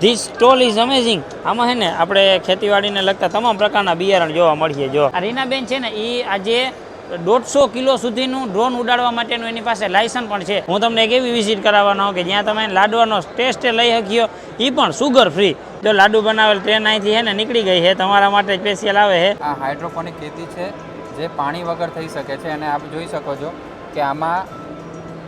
This stall is amazing આમાં છે ને, આપણે ખેતીવાડીને લગતા તમામ પ્રકારના બિયારણ જોવા મળીએ, જો. આ રીનાબેન છે ને એ આજે દોઢસો કિલો સુધીનું ડ્રોન ઉડાડવા માટેનું એની પાસે લાયસન્સ પણ છે. હું તમને એક એવી વિઝિટ કરાવવાનો કે જ્યાં તમે લાડવાનો ટેસ્ટ લઈ શક્યો એ પણ સુગર ફ્રી જો લાડુ બનાવેલ ટ્રેન અહીંથી છે ને નીકળી ગઈ છે તમારા માટે સ્પેશિયલ આવે છે આ હાઇડ્રોપોનિક ખેતી છે, જે પાણી વગર થઈ શકે છે, અને આપ જોઈ શકો છો કે આમાં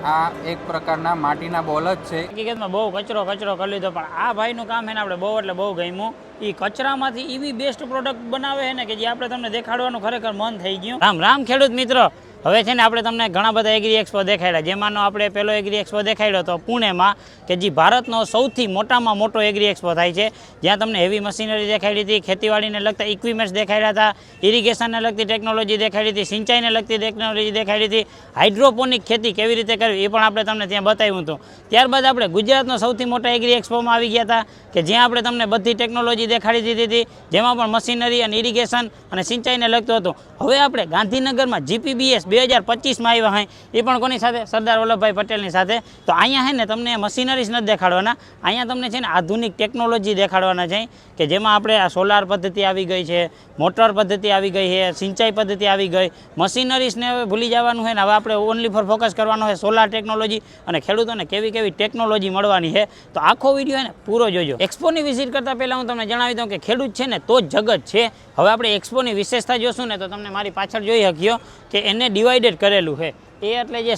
આ એક પ્રકારના માટીના બોલ જ છે. હકીકતમાં બહુ કચરો કચરો કરી લીધો, પણ આ ભાઈનું કામ છે ને આપણે બહુ એટલે બહુ ગમ્યું. એ કચરામાંથી એવી બેસ્ટ પ્રોડક્ટ બનાવે છે ને કે જે આપણે તમને દેખાડવાનું ખરેખર મન થઈ ગયું. રામ રામ ખેડૂત મિત્રો. હવે છે ને આપણે તમને ઘણા બધા એગ્રી એક્સપો દેખાડ્યા. જેમાંનો આપણે પહેલો એગ્રી એક્સપો દેખાડ્યો હતો પુણેમાં કે જે ભારતનો સૌથી મોટામાં મોટો એગ્રી એક્સપો થાય છે. જ્યાં તમને હેવી મશીનરી દેખાડી હતી, ખેતીવાડીને લગતા ઇક્વિપમેન્ટ્સ દેખાડ્યા હતા ઇરિગેશનને લગતી ટેકનોલોજી દેખાડી હતી, સિંચાઈને લગતી ટેકનોલોજી દેખાડી હતી. હાઇડ્રોપોનિક ખેતી કેવી રીતે કરવી એ પણ આપણે તમને ત્યાં બતાવ્યું હતું. ત્યારબાદ આપણે ગુજરાતનો સૌથી મોટા એગ્રી એક્સપોમાં આવી ગયા હતા કે જ્યાં આપણે તમને બધી ટેકનોલોજી દેખાડી દીધી હતી, જેમાં પણ મશીનરી અને ઇરિગેશન અને સિંચાઈને લગતું હતું. હવે આપણે ગાંધીનગરમાં જીપીબીએસ બે હજાર પચીસમાં આવ્યા હોય એ પણ કોની સાથે? સરદાર વલ્લભભાઈ પટેલની સાથે. તો અહીંયા છે ને, તમને મશીનરીઝ નથી દેખાડવાના. અહીંયા તમને છે ને આધુનિક ટેકનોલોજી દેખાડવાના છે, કે જેમાં આપણે આ સોલાર પદ્ધતિ આવી ગઈ છે, મોટર પદ્ધતિ આવી ગઈ છે, સિંચાઈ પદ્ધતિ આવી ગઈ. મશીનરીઝને હવે ભૂલી જવાનું છે ને, હવે આપણે ઓનલી ફોર ફોકસ કરવાનો છે સોલાર ટેકનોલોજી અને ખેડૂતોને કેવી કેવી ટેકનોલોજી મળવાની છે તો આખો વીડિયો ને પૂરો જોજો. એક્સપોની વિઝિટ કરતાં પહેલાં હું તમને જણાવી દઉં કે ખેડૂત છે ને, તો જ જગત છે. હવે આપણે એક્સપોની વિશેષતા જોશું ને, તો તમને મારી પાછળ જોઈ શક્યો કે એને ડિવાઇડેડ કરેલું છે. એ એટલે જે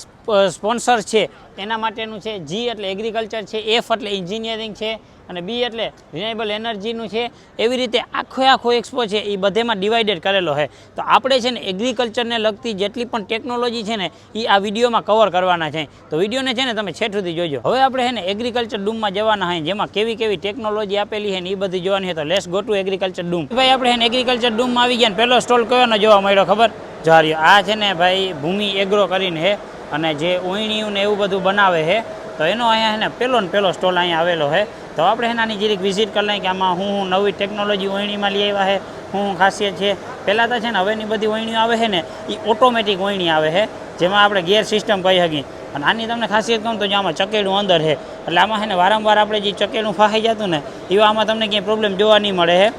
સ્પોન્સર છે, એના માટેનું છે, જી એટલે એગ્રીકલ્ચર છે, એફ એટલે એન્જિનિયરિંગ છે, અને બી એટલે રિન્યુએબલ એનર્જીનું છે. એવી રીતે આખો આખો એક્સપો છે, એ બધેમાં ડિવાઇડેડ કરેલો છે. તો આપણે છે ને એગ્રીકલ્ચરને લગતી જેટલી પણ ટેકનોલોજી છે ને એ આ વિડીયોમાં કવર કરવાના છે. તો વિડીયોને છે ને તમે છેઠ સુધી જોજો. હવે આપણે છે ને એગ્રીકલ્ચર ડૂમમાં જવાના હોય જેમાં કેવી કેવી ટેકનોલોજી આપેલી છે ને એ બધી જોવાની છે. તો લેસ ગો ટુ એગ્રીકલ્ચર ડૂમ. ભાઈ, આપણે ને એગ્રીકલ્ચર ડૂમમાં આવી ગયા પહેલો સ્ટોલ કયો જોવા મળ્યો ખબર? જાર્યો આ છે ને ભાઈ ભૂમિ એગ્રો કરીને છે અને જે ઓયણીયું ને એવું બધું બનાવે છે તો એનો અહીંયા છે ને પહેલો ને પહેલો સ્ટોલ અહીંયા આવેલો છે તો આપણે એનાની જરીક વિઝિટ કરી લઈએ કે આમાં હું હું નવી ટેકનોલોજી ઓઈણીમાં લઈ આવ્યા છે હું હું ખાસિયત છે. પહેલાં તો છે ને હવેની બધી ઓયણીઓ આવે છે ને એ ઓટોમેટિક ઓઈણી આવે છે જેમાં આપણે ગેર સિસ્ટમ કહી શકીએ. અને આની તમને ખાસિયત કહું તો જે આમાં ચકેડું અંદર છે એટલે આમાં છે ને વારંવાર આપણે જે ચકેડું ફાઈ જતું ને, એવા આમાં તમને ક્યાંય પ્રોબ્લેમ જોવા નહીં મળે છે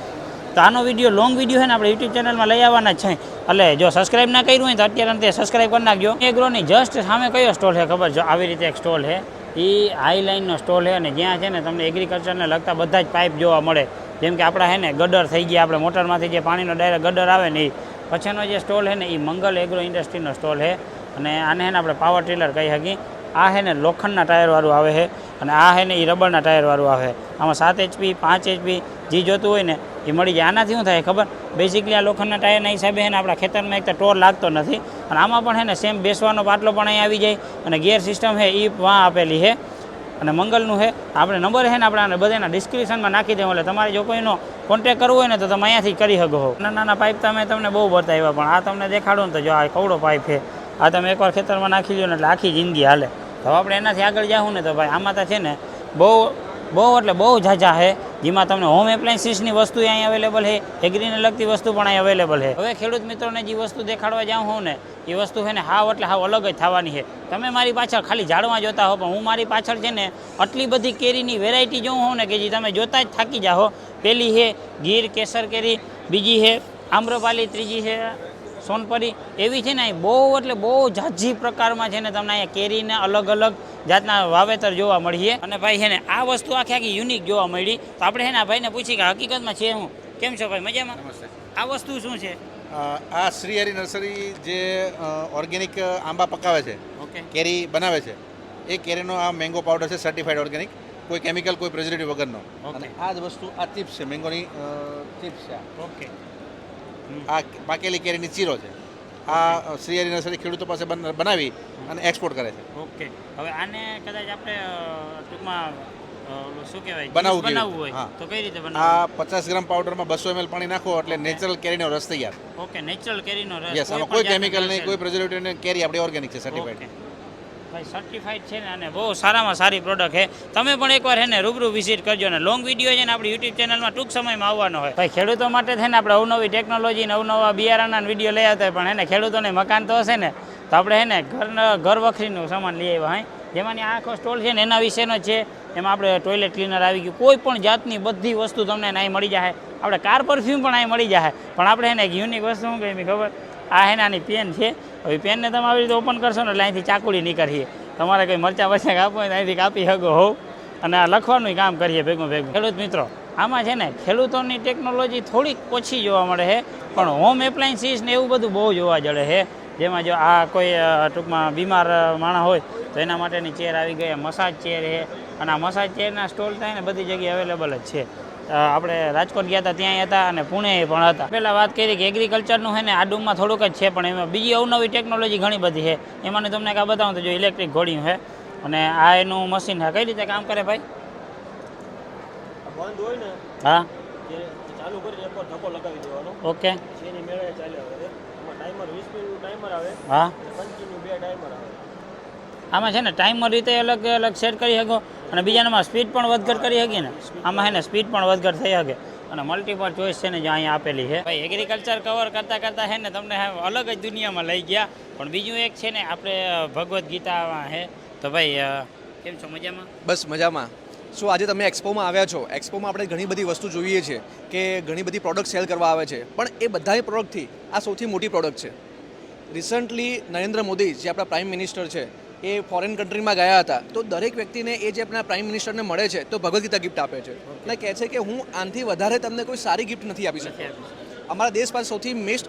તો આનો વીડિયો લોંગ વીડિયો છે ને આપણે યુટ્યુબ ચેનલમાં લઈ આવવાના જ છે. એટલે જો સબસ્ક્રાઇબ ના કર્યું હોય તો અત્યારે તે સબસ્ક્રાઇબ કરી નાખજો. એગ્રોની જસ્ટ સામે કયો સ્ટોલ છે ખબર જો આવી રીતે એક સ્ટોલ છે. એ હાઈ લાઇનનો સ્ટોલ છે અને જ્યાં છે ને તમને એગ્રીકલ્ચરને લગતા બધા જ પાઇપ જોવા મળે. જેમ કે આપણા છે ને ગડર થઈ ગયા, આપણે મોટરમાંથી જે પાણીનો ડાયરેક્ટ ગડર આવે ને એ પછીનો જે સ્ટોલ છે ને એ મંગલ એગ્રો ઇન્ડસ્ટ્રીનો સ્ટોલ છે. અને આને છે ને આપણે પાવર ટીલર કહી શકીએ. આ છે ને લોખંડના ટાયરવાળું આવે છે. અને આ છે ને એ રબરના ટાયરવાળું આવે આમાં સાત એચપી પાંચ એચપી જે જોતું હોય ને એ મળી જાય. આનાથી શું થાય ખબર? બેઝિકલી આ લોખંડના ટાયરના હિસાબે હે ને આપણા ખેતરમાં એક તો ટોર લાગતો નથી અને આમાં પણ છે ને સેમ બેસવાનો પાટલો પણ અહીં આવી જાય અને ગિયર સિસ્ટમ છે એ વાં આપેલી છે અને મંગલનું છે આપણે નંબર છે ને આપણે બધાના ડિસ્ક્રિપ્શનમાં નાખી દેવું. એટલે તમારે જો કોઈનો કોન્ટેક કરવો હોય ને તો તમે અહીંયાથી કરી શકો હો નાના નાના પાઇપ તમે તમને બહુ બતાવ્યા પણ આ તમને દેખાડો ને તો જો આ કવડો પાઇપ છે આ તમે એકવાર ખેતરમાં નાખી લો ને એટલે આખી જિંદગી હાલે. તો આપણે એનાથી આગળ જાઉં ને તો ભાઈ, આમાં તો છે ને બહુ બહુ એટલે બહુ ઝાઝા છે જેમાં તમને હોમ એપ્લાયન્સીસની વસ્તુ અહીં અવેલેબલ છે એગ્રીને લગતી વસ્તુ પણ અહીં અવેલેબલ છે હવે ખેડૂત મિત્રોને જે વસ્તુ દેખાડવા જાઉં હોઉં ને, એ વસ્તુ છે ને હાવ એટલે હાવ અલગ જ થવાની છે તમે મારી પાછળ ખાલી ઝાડમાં જોતા હો, પણ હું મારી પાછળ છે ને આટલી બધી કેરીની વેરાયટી જોઉં હોઉં ને કે જે તમે જોતા જ થાકી જાઓ પેલી છે ગીર કેસર કેરી, બીજી છે આમ્રપાલી, ત્રીજી છે સોનપરી એવી છે ને અહીં બહુ એટલે બહુ ઝાઝી પ્રકારમાં છે ને તમને અહીંયા કેરીને અલગ અલગ જાતના વાવેતર જોવા મળીએ. અને ભાઈ છે ને આ વસ્તુ આખી આખી યુનિક જોવા મળી. તો આપણે છે ને આ ભાઈને પૂછી કે હકીકતમાં છે હું કેમ છો ભાઈ? મજામાં? આ વસ્તુ શું છે? આ શ્રી હરિ નર્સરી જે ઓર્ગેનિક આંબા પકાવે છે કેરી બનાવે છે એ કેરીનો આ મેંગો પાવડર છે સર્ટિફાઈડ ઓર્ગેનિક કોઈ કેમિકલ કોઈ પ્રિઝર્વેટિવ વગરનો. અને આ જ વસ્તુ આ ચિપ્સ છે મેંગોની ચિપ્સ છે. ઓકે. આ પાકેલી કેરીની ચીરો છે. આ શ્રી નર્સરી ખેડૂતો પાસે બન- બનાવી અને એક્સપોર્ટ કરે છે. ઓકે. હવે આને કદાચ આપણે ટૂંકમાં શું કહેવાય? બનાવવું બનાવવું હોય. તો કઈ રીતે આ પચાસ ગ્રામ પાવડરમાં બસો એમએલ પાણી નાખો એટલે નેચરલ કેરીનો રસ તૈયાર. ઓકે નેચરલ કેરીનો રસ યસ આમાં કોઈ કેમિકલ નહીં કોઈ પ્રિઝર્વેટિવ નહીં કેરી આપણી ઓર્ગેનિક છે સર્ટિફાઈડ. ભાઈ સર્ટિફાઈડ છે ને અને બહુ સારામાં સારી પ્રોડક્ટ છે. તમે પણ એકવાર છે ને રૂબરૂ વિઝિટ કરજો ને. લોંગ વીડિયો છે ને આપણી યુટ્યુબ ચેનલમાં ટૂંક સમયમાં આવવાનો હોય. ભાઈ, ખેડૂતો માટે છે ને આપણે અવનવી ટેકનોલોજી ને અવનવા બિયારણના વીડિયો લઈ આવતા પણ એને ખેડૂતોને મકાન તો હશે ને, તો આપણે છે ને ઘર ઘર વખરીનું સામાન લઈ આવ્યા હા જેમાંની આખો સ્ટોલ છે ને એના વિશેનો છે. એમાં આપણે ટોયલેટ ક્લીનર આવી ગયું. કોઈ પણ જાતની બધી વસ્તુ તમને અહીં મળી જાય. આપણે કાર પરફ્યુમ પણ અહીં મળી જાય. પણ આપણે એને એક યુનિક વસ્તુ શું કહી ખબર? આ હે ને આની પેન છે. હવે પેનને તમે આવી રીતે ઓપન કરશો ને એટલે અહીંથી ચાકુડી નીકળીએ. તમારે કંઈ મરચા બરચા કાપો હોય અહીંથી કાપી શકો હોવ અને આ લખવાનું કામ કરીએ ભેગું ભેગું. ખેડૂત મિત્રો, આમાં છે ને ખેડૂતોની ટેકનોલોજી થોડીક ઓછી જોવા મળે છે, પણ હોમ એપ્લાયન્સીસ ને એવું બધું બહુ જોવા જડે છે. જેમાં જો આ કોઈ ટૂંકમાં બીમાર માણસ હોય, તો એના માટેની ચેર આવી ગઈ મસાજ ચેર છે. અને આ મસાજ ચેરના સ્ટોલ થાય ને બધી જગ્યાએ અવેલેબલ જ છે. આપણે રાજકોટ ગયા હતા ત્યાંય હતા અને પુણે પણ હતા. પહેલાં વાત કરી કે એગ્રીકલ્ચરનું છે ને આ ડૂમમાં થોડુંક જ છે પણ એમાં બીજી અવનવી ટેકનોલોજી ઘણી બધી છે. એમાં તમને કાં બતાવું તો જો ઇલેક્ટ્રિક ઘોડિયું છે. અને આ એનું મશીન છે. કઈ રીતે કામ કરે ભાઈ? બંધ હોય ને હા. ચાલુ કરી એકવાર ધક્કો લગાવી દેવાનો. ઓકે. એની મેળે ચાલે એમાં ટાઈમર 20 મિનિટનું ટાઈમર આવે. હા. કન્ટિન્યુ બે ટાઈમર આવે. આમાં છે ને ટાઈમર રીતે અલગ અલગ સેટ કરી શકો. અને બીજાનામાં સ્પીડ પણ વધઘટ કરી શકીએ ને. આમાં છે ને સ્પીડ પણ વધઘટ થઈ શકે અને મલ્ટીપલ ચોઈસ છે ને જે અહીંયા આપેલી છે. ભાઈ એગ્રીકલ્ચર કવર કરતાં કરતાં છે ને તમને અલગ જ દુનિયામાં લઈ ગયા. પણ બીજું એક છે ને આપણે ભગવદ્ ગીતામાં છે તો ભાઈ કેમ છો? મજામાં? બસ મજામાં. શું આજે તમે એક્સપોમાં આવ્યા છો? એક્સપોમાં આપણે ઘણી બધી વસ્તુ જોઈએ છે કે ઘણી બધી પ્રોડક્ટ સેલ કરવા આવે છે. પણ એ બધાય પ્રોડક્ટથી આ સૌથી મોટી પ્રોડક્ટ છે. રિસન્ટલી નરેન્દ્ર મોદી જે આપણા પ્રાઇમ મિનિસ્ટર છે એ ફોરેન કન્ટ્રીમાં ગયા હતા. તો દરેક વ્યક્તિને એ જે આપણા પ્રાઇમ મિનિસ્ટરને મળે છે તો ભગવદ્ ગીતા ગિફ્ટ આપે છે. અને કહે છે કે હું આનાથી વધારે તમને કોઈ સારી ગિફ્ટ નથી આપી શકતો. અમારા દેશ પાસે સૌથી બેસ્ટ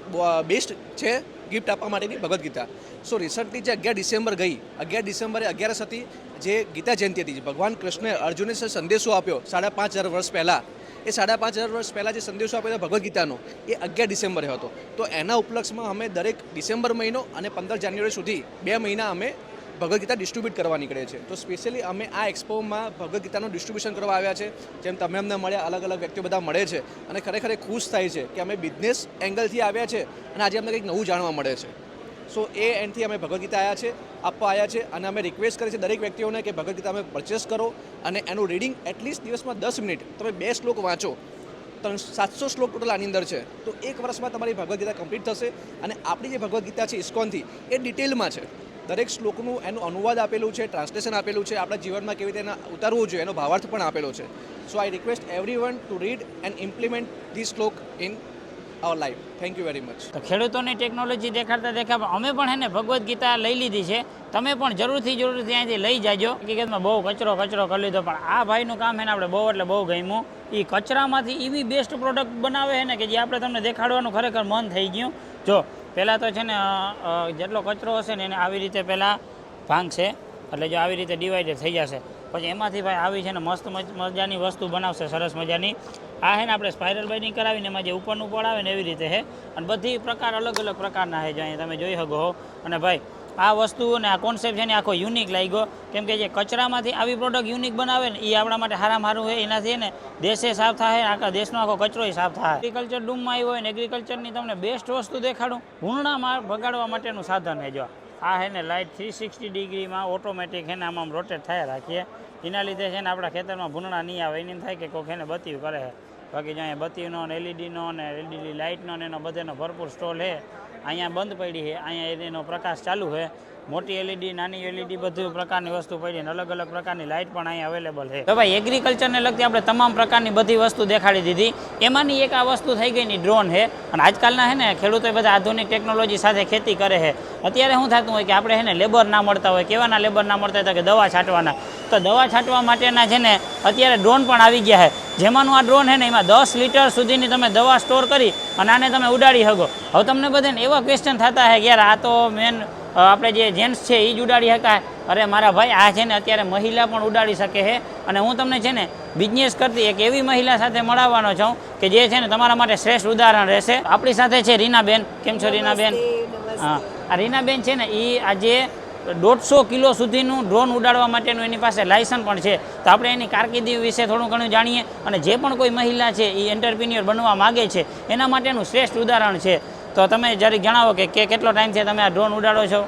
બેસ્ટ છે ગિફ્ટ આપવા માટેની ભગવદ્ ગીતા. સો રિસન્ટલી જે અગિયાર ડિસેમ્બર ગઈ અગિયાર ડિસેમ્બરે અગિયારસ હતી જે ગીતા જયંતિ હતી ભગવાન કૃષ્ણે અર્જુને સંદેશો આપ્યો સાડા પાંચ હજાર વર્ષ પહેલાં એ સાડા પાંચ હજાર વર્ષ પહેલાં જે સંદેશો આપ્યો હતો ભગવદ્ ગીતાનો એ અગિયાર ડિસેમ્બરે હતો. તો એના ઉપલક્ષમાં અમે દરેક ડિસેમ્બર મહિનો અને પંદર જાન્યુઆરી સુધી બે મહિના અમે ભગવદ્ ગીતા ડિસ્ટ્રીબ્યુટ કરવા નીકળે છે. તો સ્પેશિયલી અમે આ એક્સપોમાં ભગવદ્ ગીતાનું ડિસ્ટ્રીબ્યુશન કરવા આવ્યા છે, જેમ તમે અમને મળ્યા, અલગ અલગ વ્યક્તિઓ બધા મળે છે અને ખરેખર ખુશ થાય છે કે અમે બિઝનેસ એંગલથી આવ્યા છે અને આજે અમને કંઈક નવું જાણવા મળે છે. સો એ એન્ડથી અમે ભગવદ ગીતા આવ્યા છે, આપવા આવ્યા છે અને અમે રિક્વેસ્ટ કરી છે દરેક વ્યક્તિઓને કે ભગવદ ગીતા અમે પરચેસ કરો અને એનું રીડિંગ એટલીસ્ટ દિવસમાં દસ મિનિટ, તમે બે શ્લોક વાંચો. ત્રણ, સાતસો શ્લોક ટોટલ આની અંદર છે. તો એક વર્ષમાં તમારી ભગવદ ગીતા કમ્પ્લીટ થશે અને આપણી જે ભગવદ્ ગીતા છે ઇસ્કોનથી એ ડિટેલમાં છે. દરેક શ્લોકનું એનું અનુવાદ આપેલું છે ટ્રાન્સલેશન આપેલું છે, આપણા જીવનમાં કેવી રીતે ઉતારવું જોઈએ એનો ભાવાર્થ પણ આપેલો છે. So I request everyone to read and implement this shloka in our life thank you very much તો ખેડૂતોની ટેકનોલોજી દેખાડતા દેખાડતા અમે પણ એને ભગવદ્ ગીતા લઈ લીધી છે. તમે પણ જરૂરથી જરૂરથી અહીંથી લઈ જાજો. હકીકતમાં બહુ કચરો કચરો કરી લીધો, પણ આ ભાઈનું કામ છે આપણે બહુ એટલે બહુ ગમ્યું. એ કચરામાંથી એવી બેસ્ટ પ્રોડક્ટ બનાવે છે ને કે જે આપણે તમને દેખાડવાનું ખરેખર મન થઈ ગયું. જો પહેલાં તો છે ને જેટલો કચરો હશે ને એને આવી રીતે પહેલાં ભાંગશે. એટલે જો આવી રીતે ડિવાઈડેડ થઈ જશે, પછી એમાંથી ભાઈ આવી છે ને મસ્ત મજ- મજાની વસ્તુ બનાવશે, સરસ મજાની. આ છે ને આપણે સ્પાઇરલ બાઇડિંગ કરાવીને એમાં જે ઉપરનું પડ આવે ને એવી રીતે છે અને બધી પ્રકાર અલગ અલગ પ્રકારના છે જો અહીંયા તમે જોઈ શકો અને ભાઈ આ વસ્તુ અને આ કોન્સેપ્ટ છે ને આખો યુનિક લાગ્યો. કેમ કે જે કચરામાંથી આવી પ્રોડક્ટ યુનિક બનાવે ને, એ આપણા માટે સારામાં સારું હોય, એનાથી ને દેશે સાફ થાય આખા દેશનો આખો કચરો સાફ થાય. એગ્રીકલ્ચર ડૂમમાં આવ્યો હોય ને એગ્રીકલ્ચરની તમને બેસ્ટ વસ્તુ દેખાડું. ભૂંડામાં ભગાડવા માટેનું સાધન છે જો. આ છે ને લાઇટ થ્રી સિક્સટી ડિગ્રીમાં ઓટોમેટિક છે ને, આમાં રોટેટ થયા રાખીએ. એના લીધે છે ને આપણા ખેતરમાં ભૂંડા નહીં આવે, એને થાય કે કોઈક એને બતી કરે છે. બાકી જો અહીંયા બત્તીનો ને એલઈડીનો ને એલઈડી લાઇટનો ને એનો બધાનો ભરપૂર સ્ટોલ છે. અહીંયા બંધ પડી છે. અહીંયા એનો પ્રકાશ ચાલુ છે. મોટી એલઈડી નાની એલઈડી બધું પ્રકારની વસ્તુ પડી અલગ અલગ પ્રકારની લાઇટ પણ અહીં અવેલેબલ છે. તો ભાઈ એગ્રીકલ્ચરને લગતી આપણે તમામ પ્રકારની બધી વસ્તુ દેખાડી દીધી. એમાંની એક આ વસ્તુ થઈ ગઈ ડ્રોન છે. અને આજકાલના છે ને ખેડૂતો બધા આધુનિક ટેકનોલોજી સાથે ખેતી કરે છે. અત્યારે શું થતું હોય કે આપણે છે ને લેબર ના મળતા હોય, કેવાના લેબર ના મળતા હોય કે દવા છાંટવાના. તો દવા છાંટવા માટેના છે ને અત્યારે ડ્રોન પણ આવી ગયા છે. જેમાંનું આ ડ્રોન છે ને એમાં દસ લીટર સુધીની તમે દવા સ્ટોર કરી અને આને તમે ઉડાડી શકો. હવે તમને બધાને એવા ક્વેશ્ચન થતા છે યાર આ તો મેન આપણે જે જેન્ટ્સ છે એ જ ઉડાડી શકાય. અરે મારા ભાઈ આ છે ને અત્યારે મહિલા પણ ઉડાડી શકે છે. અને હું તમને છે ને બિઝનેસ કરતી એક એવી મહિલા સાથે મળવાનો છું કે જે છે ને તમારા માટે શ્રેષ્ઠ ઉદાહરણ રહેશે. આપણી સાથે છે રીનાબેન. કેમ છો રીનાબેન? હા. આ રીનાબેન છે ને એ આજે દોઢસો કિલો સુધીનું ડ્રોન ઉડાડવા માટેનું એની પાસે લાયસન્સ પણ છે. તો આપણે એની કારકિર્દી વિશે થોડું ઘણું જાણીએ. અને જે પણ કોઈ મહિલા છે એ એન્ટરપ્રિન્યોર બનવા માગે છે એના માટેનું શ્રેષ્ઠ ઉદાહરણ છે. તો તમે જ્યારે જણાવો કે કે કેટલો ટાઈમ છે તમે આ ડ્રોન ઉડાડો છો?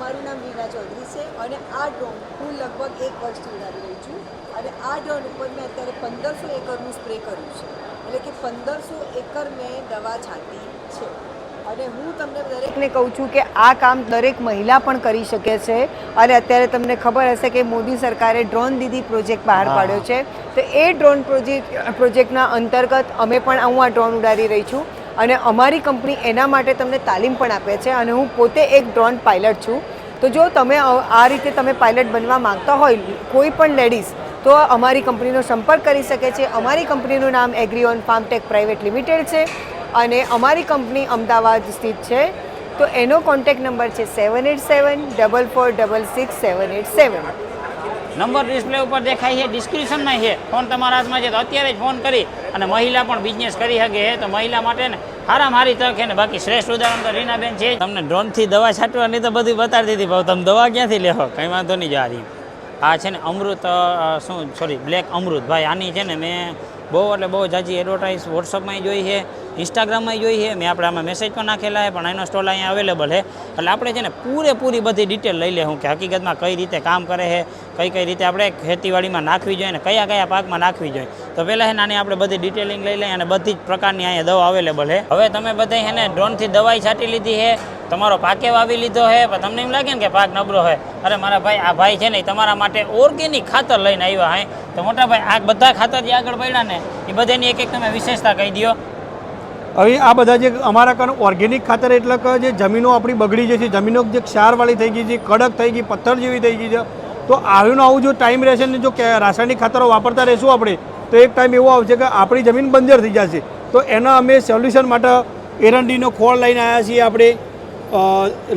મારું નામ રીના ચૌધરી છે અને આ ડ્રોન હું લગભગ એક વર્ષથી ઉડાડી રહી છું અને આ ડ્રોન ઉપર મેં અત્યારે પંદરસો એકરનું સ્પ્રે કર્યું છે. એટલે કે પંદરસો એકર મેં દવા છાંટી છે. અને હું તમને દરેકને કહું છું કે આ કામ દરેક મહિલા પણ કરી શકે છે અને અત્યારે તમને ખબર હશે કે મોદી સરકારે ડ્રોન દીદી પ્રોજેક્ટ બહાર પાડ્યો છે. તો એ ડ્રોન પ્રોજેક્ટ પ્રોજેક્ટના અંતર્ગત અમે પણ હું આ ડ્રોન ઉડાડી રહી છું. અને અમારી કંપની એના માટે તમને તાલીમ પણ આપે છે અને હું પોતે એક ડ્રોન પાયલટ છું. તો જો તમે આ રીતે તમે પાયલટ બનવા માંગતા હોય, કોઈ પણ લેડીઝ, તો અમારી કંપનીનો સંપર્ક કરી શકે છે. અમારી કંપનીનું નામ એગ્રીઓન ફાર્મટેક પ્રાઇવેટ લિમિટેડ છે અને અમારી કંપની અમદાવાદ સ્થિત છે. તો એનો કોન્ટેક્ટ નંબર છે seven eight seven double four double six seven eight seven number display ઉપર દેખાય છે ડિસ્ક્રિપ્શનમાં છે. ફોન તમારા હાથમાં છે તો અત્યારે જ ફોન કરી અને મહિલા પણ બિઝનેસ કરી શકે છે. તો મહિલા માટે ને હારામાં હારી તક છે ને બાકી શ્રેષ્ઠ ઉદાહરણ તો રીનાબેન છે તમને ડ્રોનથી દવા છાંટવાની તો બધી બતાડી દીધી ભાવ તમે દવા ક્યાંથી લેવો કંઈ વાંધો નહીં જો આ છે ને અમૃત શું સોરી બ્લેક અમૃત. ભાઈ, આની છે ને મેં બહુ એટલે બહુ જાજી એડવર્ટાઇઝ વોટ્સઅપમાં જોઈ છે. ઇન્સ્ટાગ્રામમાં જોઈ છે, મેં આપણે આમાં મેસેજ પણ નાખેલા છે, પણ એનો સ્ટોલ અહીંયા અવેલેબલ છે. એટલે આપણે છે ને પૂરેપૂરી બધી ડિટેલ લઈ લે હું કે હકીકતમાં કઈ રીતે કામ કરે છે, કઈ કઈ રીતે આપણે ખેતીવાડીમાં નાખવી જોઈએ અને કયા કયા પાકમાં નાખવી જોઈએ. તો પહેલાં છે નાની આપણે બધી ડિટેલિંગ લઈ લઈએ અને બધી જ પ્રકારની અહીંયા દવા અવેલેબલ છે. હવે તમે બધા છે ને ડ્રોનથી દવાઈ છાંટી લીધી છે, તમારો પાકે વાવી લીધો છે, પણ તમને એમ લાગે ને કે પાક નબળો છે. અરે મારા ભાઈ, આ ભાઈ છે ને તમારા માટે ઓર્ગેનિક ખાતર લઈને આવ્યા હે તો મોટા ભાઈ, આ બધા ખાતર જે આગળ પડ્યા ને, એ બધાની એક એક તમે વિશેષતા કહી દો હવે આ બધા જે અમારા કારણે ઓર્ગેનિક ખાતર એટલે કે જે જમીનો આપણી બગડી જાય છે, જમીનો જે ક્ષારવાળી થઈ ગઈ છે, કડક થઈ ગઈ, પથ્થર જેવી થઈ ગઈ છે, તો આવું આવું જો ટાઈમ રહેશે ને જો રાસાયણિક ખાતરો વાપરતા રહેશું આપણે, તો એક ટાઈમ એવો આવશે કે આપણી જમીન બંજર થઈ જશે. તો એના અમે સોલ્યુશન માટે એરંડીનો ખોળ લઈને આવ્યા છીએ આપણે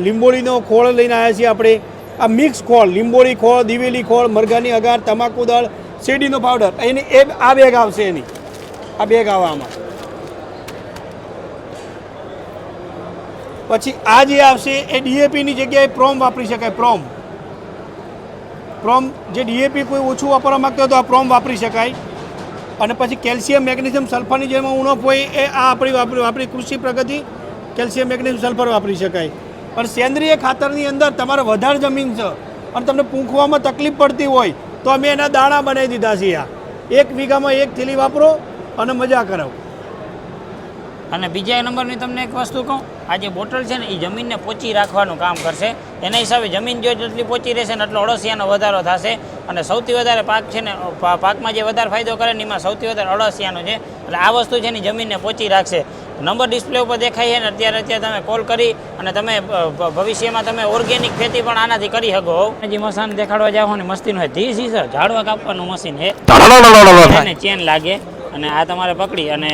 લીંબોળીનો ખોળ લઈને આવ્યા છીએ આપણે, આ મિક્સ ખોળ, લીંબોળી ખોળ, દિવેલી ખોળ, મરઘાની અગાર, તમાકુ દળ, શેરડીનો પાવડર એની એ, આ બેગ આવશે એની. આ બેગ આવે આમાં. પછી આ જે આવશે, એ ડીએપીની જગ્યાએ પ્રોમ વાપરી શકાય, પ્રોમ. પ્રોમ જે ડીએપી કોઈ ઓછું વાપરવા માંગતો હોય તો આ પ્રોમ વાપરી શકાય. અને પછી કેલ્શિયમ, મેગ્નેશિયમ, સલ્ફરની જેમાં ઉણપ હોય, એ આ આપણી વાપરી, આપણી કૃષિ પ્રગતિ, કેલ્શિયમ, મેગ્નેશિયમ, સલ્ફર વાપરી શકાય. પણ સેન્દ્રિય ખાતરની અંદર તમારે વધારે જમીન છે અને તમને પૂંખવામાં તકલીફ પડતી હોય, તો અમે એના દાણા બનાવી દીધા છે આ. એક વીઘામાં એક થેલી વાપરો અને મજા કરો અને બીજા નંબરની તમને એક વસ્તુ કહું, આ જે બોટલ છે ને એ જમીનને પોચી રાખવાનું કામ કરશે. એના હિસાબે જમીન જો જેટલી પોચી રહેશે ને એટલો અળસિયાનો વધારો થશે. અને સૌથી વધારે પાક છે ને પાકમાં જે વધારે ફાયદો કરે ને, એમાં સૌથી વધારે અળસિયાનો છે. એટલે આ વસ્તુ છે ને જમીનને પોચી રાખશે. નંબર ડિસ્પ્લે ઉપર દેખાય છે ને, અત્યારે અત્યારે તમે કોલ કરી અને તમે ભવિષ્યમાં તમે ઓર્ગેનિક ખેતી પણ આનાથી કરી શકો જે મસાન દેખાડવા જાઓ ને, મસ્તીનું હોય ધીસ ઇઝ ઝાડવા કાપવાનું મશીન છે ચેન લાગે અને આ તમારે પકડી અને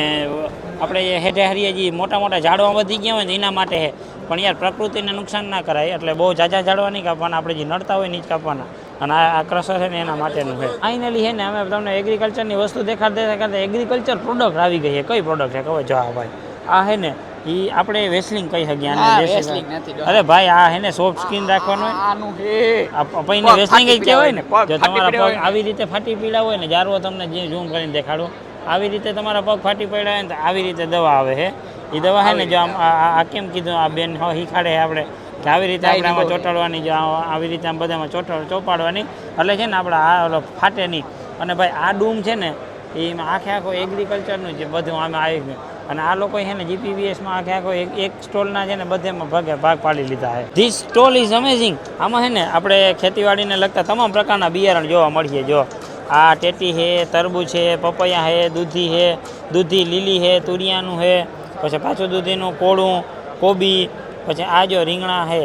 આપણે હેઠે હરીએ જે મોટા મોટા ઝાડવા વધી ગયા હોય ને એના માટે છે પણ યાર પ્રકૃતિને નુકસાન ના કરાય. એટલે બહુ ઝાઝા ઝાડવા નહીં કાપવાના આપણે જે નડતા હોય નહીં જ કાપવાના. અને આ ક્રશર છે ને એના માટેનું છે ફાઇનલી છે ને અમે તમને એગ્રીકલ્ચરની વસ્તુ દેખાડતા દેખાડતા એગ્રીકલ્ચર પ્રોડક્ટ આવી ગઈ છે કઈ પ્રોડક્ટ છે ખબર જો આ ભાઈ. આ છે ને એ આપણે વેસલિંગ કહી શકીએ આને વેસલિંગ નથી. અરે ભાઈ આ હે ને સોફ્ટ સ્કિન રાખવાનું હોય આનું હે. પૈને વેસલિંગ કહેવાય ને જો તમારા પગ આવી રીતે ફાટી પીડા હોય ને જારવો તમને જે ઝૂમ કરીને દેખાડું. આવી રીતે તમારા પગ ફાટી પડ્યા હોય ને તો આવી રીતે દવા આવે છે. એ દવા છે ને જો આમ આ કેમ કીધું? આ બેન હો શીખાડે આપણે. કે આવી રીતે આપણે આમાં ચોટાડવાની જો આવી રીતે આમ બધામાં ચોટાડ ચોપાડવાની. એટલે છે ને આપણે આ ઓલો ફાટે નહીં. અને ભાઈ આ ડૂમ છે ને એમાં આખે આખો એગ્રીકલ્ચરનું છે બધું આમે આવી ગયું. અને આ લોકો છે ને જીપીવીએસમાં આખે આખો એક એક સ્ટોલના છે ને બધેમાં ભાગે ભાગ પાડી લીધા છે. ધીસ સ્ટોલ ઇઝ અમેઝિંગ આમાં છે ને આપણે ખેતીવાડીને લગતા તમામ પ્રકારના બિયારણ જોવા મળીએ જો. આ ટેટી છે તરબૂચ છે પપૈયા છે દૂધી છે દૂધી લીલી છે તુરિયાનું છે પછી પાછું દૂધીનું કોળું કોબી પછી આ જો રીંગણા છે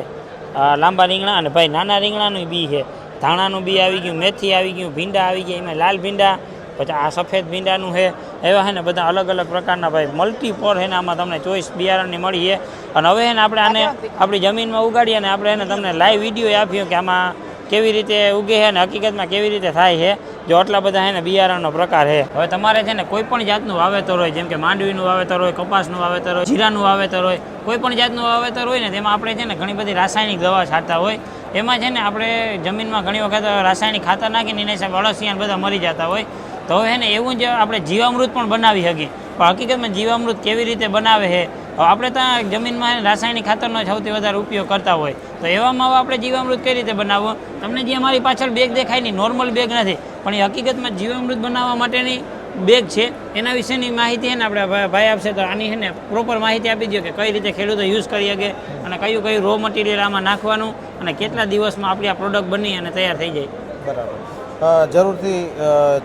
આ લાંબા રીંગણા અને ભાઈ નાના રીંગણાનું બી છે ધાણાનું બી આવી ગયું મેથી આવી ગયું ભીંડા આવી ગયા એમાં લાલ ભીંડા પછી આ સફેદ ભીંડાનું છે એવા છે ને બધા અલગ અલગ પ્રકારના ભાઈ મલ્ટીપોર છે ને આમાં તમને ચોઈસ બિયારણની મળી છે અને હવે છે ને આપણે આને આપણી જમીનમાં ઉગાડીએ અને આપણે એને તમને લાઈવ વીડિયો આપ્યો કે આમાં કેવી રીતે ઉગે છે અને હકીકતમાં કેવી રીતે થાય છે? જો આટલા બધા છે ને બિયારણનો પ્રકાર છે. હવે તમારે છે ને કોઈ પણ જાતનું વાવેતર હોય, જેમ કે માંડવીનું વાવેતર હોય, કપાસનું વાવેતર હોય, જીરાનું વાવેતર હોય, કોઈ પણ જાતનું વાવેતર હોય ને, તેમાં આપણે છે ને ઘણી બધી રાસાયણિક દવા છાંટતા હોય. એમાં છે ને આપણે જમીનમાં ઘણી વખત રાસાયણિક ખાતર નાખીને એના હિસાબે અળસિયાને બધા મરી જતા હોય. તો હવે છે ને એવું જ આપણે જીવામૃત પણ બનાવી શકીએ. પણ હકીકતમાં જીવામૃત કેવી રીતે બનાવે છે? આપણે ત્યાં જમીનમાં રાસાયણિક ખાતરનો સૌથી વધારે ઉપયોગ કરતા હોય. તો એવામાં આપણે જીવામૃત કઈ રીતે બનાવવું? તમને જે અમારી પાછળ બેગ દેખાય નહીં નોર્મલ બેગ નથી. પણ એ હકીકતમાં જીવામૃત બનાવવા માટેની બેગ છે. એના વિશેની માહિતી છે ને આપણે ભાઈ આપશે તો આની છે ને પ્રોપર માહિતી આપી દો કે કઈ રીતે ખેડૂતો યુઝ કરી શકે અને કયું કયું રો મટીરિયલ આમાં નાખવાનું અને કેટલા દિવસમાં આપણી આ પ્રોડક્ટ બની અને તૈયાર થઈ જાય. બરાબર. જરૂરથી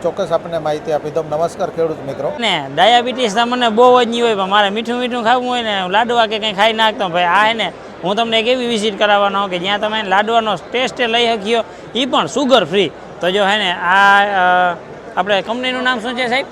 ચોક્કસ આપણને માહિતી આપી. દઉં નમસ્કાર ખેડૂત મિત્રો. ને ડાયાબિટીસ તમને બહુ જ નહીં હોય પણ મારે મીઠું મીઠું ખાવું હોય ને લાડવા કે કંઈ ખાઈ નાખતો ભાઈ આ હે ને હું તમને એક એવી વિઝિટ કરાવવાનો કે જ્યાં તમે લાડવાનો ટેસ્ટ લઈ શક્યો એ પણ સુગર ફ્રી તો જો હે ને આ આપણે કંપનીનું નામ શું છે સાહેબ?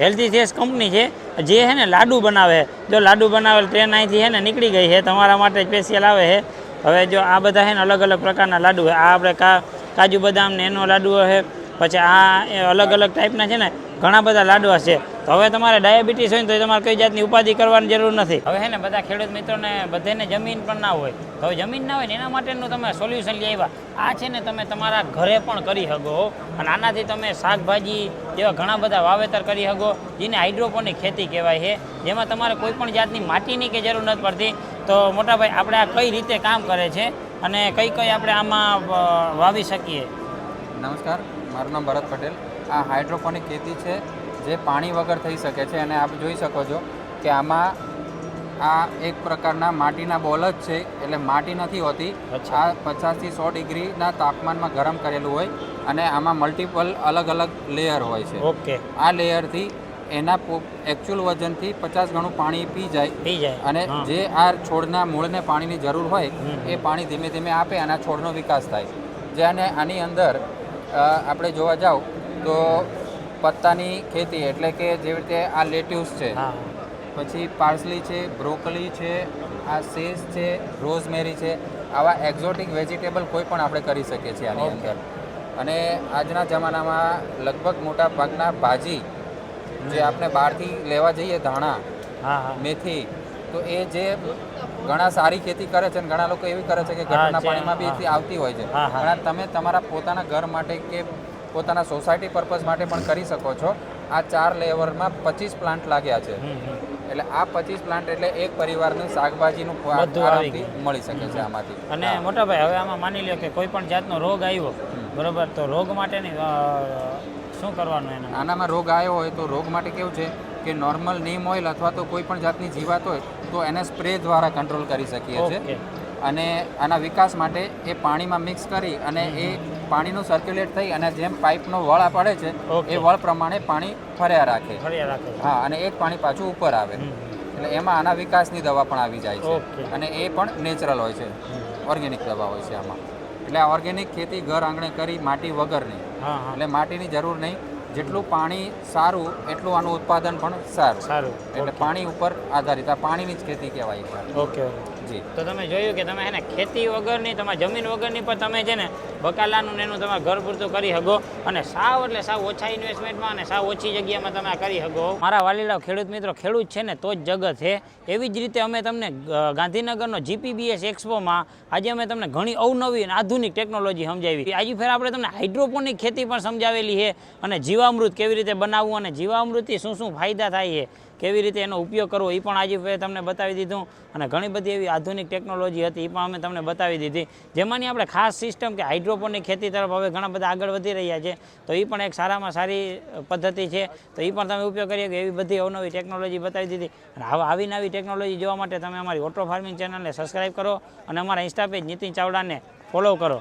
હેલ્ધી શેસ કંપની છે. જે છે ને લાડુ બનાવે. જો લાડુ બનાવેલ ટ્રેન અહીંથી છે ને નીકળી ગઈ છે તમારા માટે સ્પેશિયલ આવે છે હવે જો આ બધા છે ને અલગ અલગ પ્રકારના લાડુ આ આપણે કા કાજુ બદામ ને એનો લાડુ છે પછી આ અલગ અલગ ટાઈપના છે ને, ઘણા બધા લાડવા છે. તો હવે તમારે ડાયાબિટીસ હોય ને તો તમારે કઈ જાતની ઉપાધિ કરવાની જરૂર નથી. હવે છે ને બધા ખેડૂત મિત્રોને બધાને જમીન પણ ના હોય. તો હવે જમીન ના હોય ને એના માટેનું તમે સોલ્યુશન લઈ આવ્યા. આ છે ને તમે તમારા ઘરે પણ કરી શકો અને આનાથી તમે શાકભાજી જેવા ઘણા બધા વાવેતર કરી શકો, જેને હાઇડ્રોપોનિક ખેતી કહેવાય છે. જેમાં તમારે કોઈ પણ જાતની માટીની કે જરૂર નથી પડતી. તો મોટાભાઈ, આપણે આ કઈ રીતે કામ કરે છે? અને કઈ કઈ આપણે આમાં વાવી શકીએ? નમસ્કાર મારું નામ ભરત પટેલ. આ હાઇડ્રોપોનિક ખેતી છે જે પાણી વગર થઈ શકે છે અને આપ જોઈ શકો છો કે આમાં આ એક પ્રકારના માટીના બોલ જ છે એટલે માટી નથી હોતી. આ પચાસથી સો ડિગ્રીના તાપમાનમાં ગરમ કરેલું હોય અને આમાં મલ્ટિપલ અલગ અલગ લેયર હોય છે. ઓકે. આ લેયરથી એના એકચ્યુઅલ વજનથી પચાસ ગણું પાણી પી જાય. પી જાય. અને જે આ છોડના મૂળને પાણીની જરૂર હોય એ પાણી ધીમે ધીમે આપે અને આ છોડનો વિકાસ થાય. જે અને આની અંદર આપણે જોવા જાવ તો પત્તાની ખેતી એટલે કે જેવી રીતે આ લેટ્યુસ છે પછી પાર્સલી છે બ્રોકલી છે આ સેસ છે રોઝમેરી છે આવા એક્ઝોટિક વેજીટેબલ કોઈ પણ આપણે કરી શકીએ છીએ આની અંદર. અને આજના જમાનામાં લગભગ મોટા ભાગના ભાજી જે આપણે બહારથી લેવા જઈએ ધાણા હા હા. મેથી તો એ જે ઘણા સારી ખેતી કરે છે અને ઘણા લોકો એવી કરે છે કે ગટરના પાણીમાં બી આવતી હોય છે. પણ તમે તમારા પોતાના ઘર માટે કે પોતાના સોસાયટી પર્પઝ માટે પણ કરી શકો છો. આ ચાર લેવરમાં પચીસ પ્લાન્ટ લાગ્યા છે. એટલે આ પચીસ પ્લાન્ટ એટલે એક પરિવારને શાકભાજીનું આરામથી મળી શકે છે આમાંથી. અને મોટાભાઈ હવે આમાં માની લો કે કોઈ પણ જાતનો રોગ આવ્યો બરોબર? તો રોગ માટેની શું કરવાનું એના? આનામાં રોગ આવ્યો હોય તો રોગ માટે કેવું છે કે નોર્મલ નીમ ઓઇલ અથવા તો કોઈ પણ જાતની જીવાત હોય તો એને સ્પ્રે દ્વારા કંટ્રોલ કરી શકીએ છીએ. અને આના વિકાસ માટે એ પાણીમાં મિક્સ કરી અને એ પાણીનું સર્ક્યુલેટ થઈ અને જેમ પાઇપનો વળ પડે છે એ વળ પ્રમાણે પાણી ફર્યા રાખે. હા અને એ જ પાણી પાછું ઉપર આવે. એટલે એમાં આના વિકાસની દવા પણ આવી જાય છે. અને એ પણ નેચરલ હોય છે. ઓર્ગેનિક દવા હોય છે આમાં. એટલે ઓર્ગેનિક ખેતી ઘર આંગણે કરી માટી વગરની. એટલે માટીની જરૂર નહીં. જેટલું પાણી સારું એટલું આનું ઉત્પાદન પણ સારું. સારું. એટલે પાણી ઉપર આધારિત. આ પાણીની જ ખેતી કહેવાય ઓકે તો તમે જોયું કે તમે એને ખેતી વગરની, તમારી જમીન વગરની પણ તમે છે ને બકાલાનું એનું તમે ઘર પૂરતું કરી શકો અને સાવ એટલે સાવ ઓછા ઇન્વેસ્ટમેન્ટમાં અને સાવ ઓછી જગ્યામાં તમે કરી શકો મારા વાલીલાવ ખેડૂત મિત્રો, ખેડૂત છે ને તો જ જગત છે એવી જ રીતે અમે તમને ગાંધીનગરનો જીપીબીએસ એક્સપોમાં આજે અમે તમને ઘણી અવનવી અને આધુનિક ટેકનોલોજી સમજાવી. આજે ફેર આપણે તમને હાઇડ્રોપોનિક ખેતી પણ સમજાવેલી છે અને જીવામૃત કેવી રીતે બનાવવું અને જીવામૃતથી શું શું ફાયદા થાય છે કેવી રીતે એનો ઉપયોગ કરવો એ પણ આજે તમને બતાવી દીધું. અને ઘણી બધી એવી આધુનિક ટેકનોલોજી હતી એ પણ અમે તમને બતાવી દીધી. જેમાંની આપણે ખાસ સિસ્ટમ કે હાઇડ્રોપોનિક ખેતી તરફ હવે ઘણા બધા આગળ વધી રહ્યા છે. તો એ પણ એક સારામાં સારી પદ્ધતિ છે. તો એ પણ તમે ઉપયોગ કરીએ કે એવી બધી અવનવી ટેકનોલોજી બતાવી દીધી. અને હવે આવી નવી ટેકનોલોજી જોવા માટે તમે અમારી ઓટો ફાર્મિંગ ચેનલને સબસ્ક્રાઈબ કરો. અને અમારા ઇન્સ્ટા પેજ નીતિન ચાવડાને ફોલો કરો.